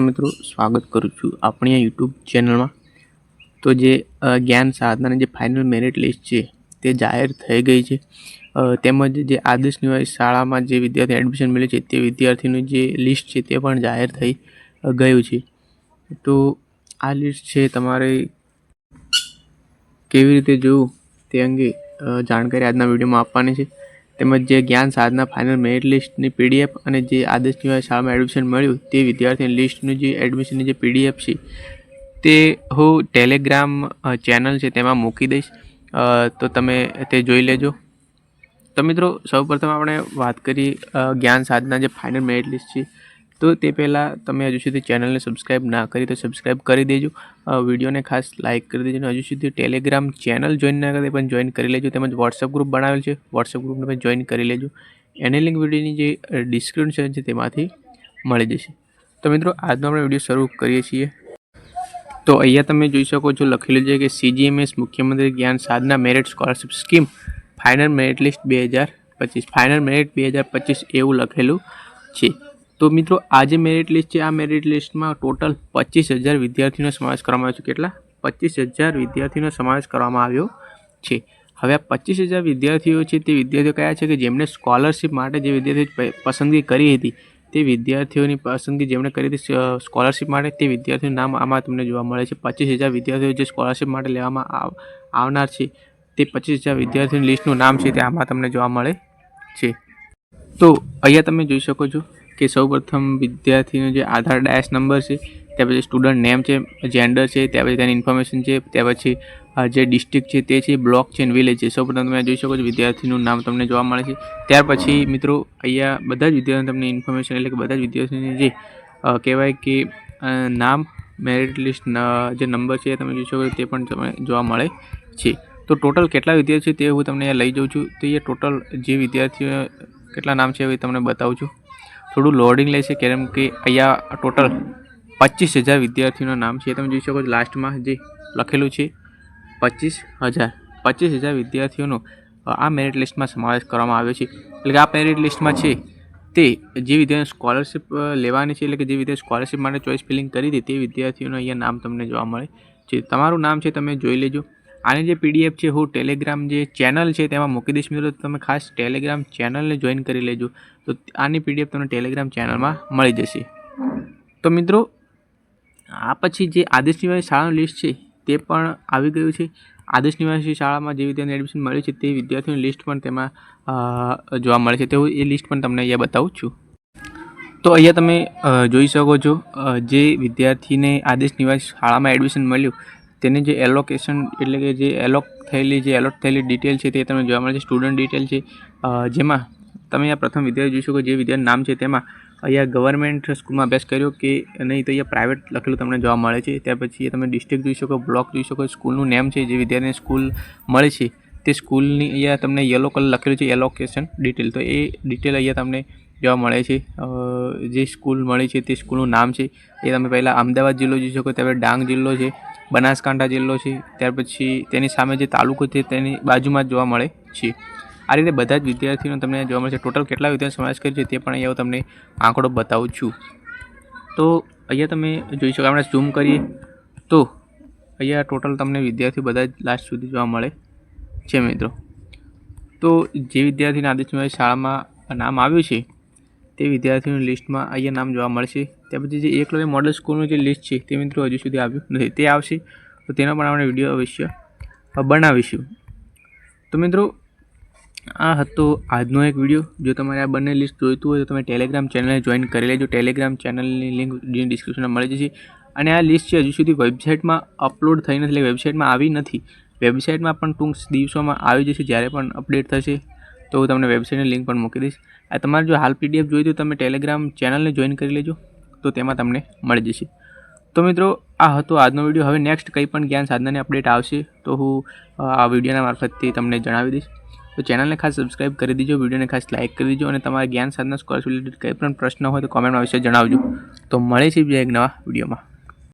મિત્રો, સ્વાગત કરું છું આપણી આ યુટ્યુબ ચેનલમાં તો જે જ્ઞાન સાધનાની જે ફાઇનલ મેરિટ લિસ્ટ છે, તે જાહેર થઈ ગઈ છે. તેમજ જે આદર્શ નિવાસી શાળામાં જે વિદ્યાર્થી એડમિશન મળે છે, તે વિદ્યાર્થીનું જે લિસ્ટ છે, તે પણ જાહેર થઈ ગયું છે. તો આ લિસ્ટ છે તમારે કેવી રીતે જોવું, તે અંગે જાણકારી આજના વિડીયોમાં આપવાની છે. તેમજ જે જ્ઞાન સાધના ફાઇનલ મેરિટ લિસ્ટની પીડીએફ અને જે આદેશ નિવાસી શાળામાં એડમિશન મળ્યું, તે વિદ્યાર્થીની લિસ્ટનું જે એડમિશનની જે પીડીએફ છે, તે હું ટેલિગ્રામ ચેનલ છે તેમાં મૂકી દઈશ. તો તમે તે જોઈ લેજો. તો મિત્રો, સૌપ્રથમ આપણે વાત કરી જ્ઞાન સાધના જે ફાઇનલ મેરિટ લિસ્ટ છે. તો તે પહેલાં તમે હજુ સુધી ચેનલને સબસ્ક્રાઈબ ના કરી તો સબસ્ક્રાઈબ કરી દેજો. વિડીયોને ખાસ લાઇક કરી દેજો અને હજુ સુધી ટેલિગ્રામ ચેનલ જોઈન ના કરી પણ જોઈન કરી લેજો. તેમજ વોટ્સઅપ ગ્રુપ બનાવેલ છે. વોટ્સઅપ ગ્રુપને પણ જોઈન કરી લેજો. એની લિંક વિડીયોની જે ડિસ્ક્રિપ્શન છે તેમાંથી મળી જશે. તો મિત્રો, આજનો આપણે વીડિયો શરૂ કરીએ છીએ. તો અહીંયા તમે જોઈ શકો છો લખેલું છે કે સીજીએમએસ મુખ્યમંત્રી Gyan Sadhana merit scholarship scheme final merit list બે હજાર પચીસ. ફાઇનલ મેરિટ બે હજાર પચીસ એવું લખેલું છે. તો મિત્રો, આજે મેરિટ લિસ્ટ છે. આ મેરિટ લિસ્ટમાં ટોટલ પચીસ હજાર વિદ્યાર્થીઓનો સમાવેશ કરવામાં આવ્યો છે. કેટલા? પચીસ હજાર વિદ્યાર્થીઓનો સમાવેશ કરવામાં આવ્યો છે. હવે આ પચીસ હજાર વિદ્યાર્થીઓ છે તે વિદ્યાર્થીઓ કયા છે? કે જેમણે સ્કોલરશિપ માટે જે વિદ્યાર્થીઓ પસંદગી કરી હતી, તે વિદ્યાર્થીઓની પસંદગી જેમણે કરી હતી સ્કોલરશિપ માટે, તે વિદ્યાર્થીઓનું નામ આમાં તમને જોવા મળે છે. પચીસ હજાર વિદ્યાર્થીઓ જે સ્કોલરશિપ માટે લેવામાં આવ- આવનાર છે, તે પચીસ હજાર વિદ્યાર્થીઓની લિસ્ટનું નામ છે તે આમાં તમને જોવા મળે છે. તો અહીંયા તમે જોઈ શકો છો કે સૌપ્રથમ વિદ્યાર્થીનો જે આધાર ડાયસ નંબર છે, ત્યાર પછી સ્ટુડન્ટ નેમ છે જેન્ડર છે, ત્યાર પછી તેની ઇન્ફોર્મેશન છે, ત્યાર પછી જે ડિસ્ટ્રિક્ટ છે તે છે બ્લોક છે અને વિલેજ છે. સૌપ્રથમ તમે જોઈ શકો છો વિદ્યાર્થીનું નામ તમને જોવા મળે છે. ત્યાર પછી મિત્રો, અહીંયા બધા જ વિદ્યાર્થીઓ તમને ઇન્ફોર્મેશન એટલે કે બધા જ વિદ્યાર્થીઓને જે કહેવાય કે નામ મેરિટ લિસ્ટ જે નંબર છે, તમે જોઈ શકો તે પણ તમને જોવા મળે છે. તો ટોટલ કેટલા વિદ્યાર્થીઓ છે તે હું તમને લઈ જાઉં છું. તો એ ટોટલ જે વિદ્યાર્થીઓ, કેટલા નામ છે એ તમને બતાવું છું. થોડું લોડિંગ લેશે કેમ કે અહીંયા ટોટલ પચીસ હજાર વિદ્યાર્થીઓનું નામ છે. તમે જોઈ શકો છો લાસ્ટમાં જે લખેલું છે, પચીસ હજાર. પચીસ હજાર વિદ્યાર્થીઓનો આ મેરિટ લિસ્ટમાં સમાવેશ કરવામાં આવ્યો છે. એટલે કે આ મેરિટ લિસ્ટમાં છે, તે જે વિદ્યાર્થીઓ સ્કોલરશિપ લેવાની છે, એટલે કે જે વિદ્યાર્થી સ્કોલરશિપ માટે ચોઇસ ફિલિંગ કરી હતી, તે વિદ્યાર્થીઓનું અહીંયા નામ તમને જોવા મળે છે. તમારું નામ છે, તમે જોઈ લેજો. આની જે પીડીએફ છે, હું ટેલિગ્રામ જે ચેનલ છે તેમાં મૂકી દઈશ મિત્રો. તમે ખાસ ટેલિગ્રામ ચેનલને જોઈન કરી લેજો. તો આની પીડીએફ તમને ટેલિગ્રામ ચેનલમાં મળી જશે. તો મિત્રો, આ પછી જે આદેશ નિવાસી શાળાનું લિસ્ટ છે, તે પણ આવી ગયું છે. આદેશ નિવાસી શાળામાં જે વિદ્યાર્થીને એડમિશન મળ્યું છે, તે વિદ્યાર્થીઓની લિસ્ટ પણ તેમાં જોવા મળે છે. તેવું એ લિસ્ટ પણ તમને અહીંયા બતાવું છું. તો અહીંયા તમે જોઈ શકો છો જે વિદ્યાર્થીને આદેશ નિવાસી શાળામાં એડમિશન મળ્યું તેને જે એલોકેશન એટલે કે જે એલોક થયેલી, જે એલોટ થયેલી ડિટેલ છે તે તમને જોવા મળે છે. સ્ટુડન્ટ ડિટેલ છે. જેમાં તમે આ પ્રથમ વિદ્યાર્થી જોઈ શકો જે વિદ્યાર્થી નામ છે તેમાં અહીંયા ગવર્મેન્ટ સ્કૂલમાં અભ્યાસ કર્યો કે નહીં તો અહીંયા પ્રાઇવેટ લખેલું તમને જોવા મળે છે. ત્યાર પછી તમે ડિસ્ટ્રિક્ટ જોઈ શકો બ્લોક જોઈ શકો સ્કૂલનું નેમ છે, જે વિદ્યાર્થીને સ્કૂલ મળે છે. તે સ્કૂલની અહીંયા તમને યલો કલર લખેલું છે એલોકેશન ડિટેલ તો એ ડિટેલ અહીંયા તમને જોવા મળે છે. જે સ્કૂલ મળી છે તે સ્કૂલનું નામ છે. એ તમે પહેલાં અમદાવાદ જિલ્લો જોઈ શકો ત્યારે ડાંગ જિલ્લો છે, બનાસકાંઠા જિલ્લો છે, ત્યાર પછી તેની સામે જે તાલુકો છે તેની બાજુમાં જ જોવા મળે છે. આ રીતે બધા જ વિદ્યાર્થીઓને તમને જોવા મળે છે. ટોટલ કેટલા વિદ્યાર્થી સમાવેશ કર્યો છે તે પણ અહીંયા હું તમને આંકડો બતાવું છું. તો અહીંયા તમે જોઈ શકો, આપણે ઝૂમ કરીએ. તો અહીંયા ટોટલ તમને વિદ્યાર્થીઓ બધા જ લાસ્ટ સુધી જોવા મળે છે મિત્રો. તો જે વિદ્યાર્થીને આદેશ શાળામાં નામ આવ્યું છે તે વિદ્યાર્થીઓની લિસ્ટમાં અહીંયા નામ જોવા મળશે. ત્યાર પછી જે એકલવ્ય મોડલ સ્કૂલનું જે લિસ્ટ છે તે મિત્રો હજુ સુધી આવ્યું નથી. તે આવશે. તો તેનો પણ આપણે વીડિયો અવશ્ય બનાવીશું. તો મિત્રો, આ હતો આજનો એક વીડિયો. જો તમારે આ બંને લિસ્ટ જોઈતું હોય તો તમે ટેલિગ્રામ ચેનલને જોઈન કરી લેજો. ટેલિગ્રામ ચેનલની લિંક ડિસ્ક્રિપ્શનમાં મળી જશે. અને આ લિસ્ટ છે હજુ સુધી વેબસાઇટમાં અપલોડ થઈ નથી. એટલે વેબસાઇટમાં આવી નથી. વેબસાઇટમાં પણ ટૂંક દિવસોમાં આવી જશે. જ્યારે પણ અપડેટ થશે તો હું તમને વેબસાઇટની લિંક પણ મૂકી દઈશ. આ તમારે જો હાલ પીડીએફ જોઈતું તો તમે ટેલિગ્રામ ચેનલને જોઈન કરી લેજો, તો તેમાં તમને મળી જશે. તો મિત્રો, આ હતો આજનો વીડિયો હવે નેક્સ્ટ કંઈ પણ જ્ઞાન સાધનાની અપડેટ આવશે, તો હું આ વિડીયોના મારફતથી તમને જણાવી દઈશ. તો ચેનલને ખાસ સબસ્ક્રાઇબ કરી દીજો, વિડીયોને ખાસ લાઇક કરી દીજો અને તમારા જ્ઞાન સાધના સ્કોલરશિપ રિલેટેડ કંઈ પણ પ્રશ્ન હોય તો કોમેન્ટમાં વિશે જણાવજો. તો મળે છે બીજા એક નવા વિડીયોમાં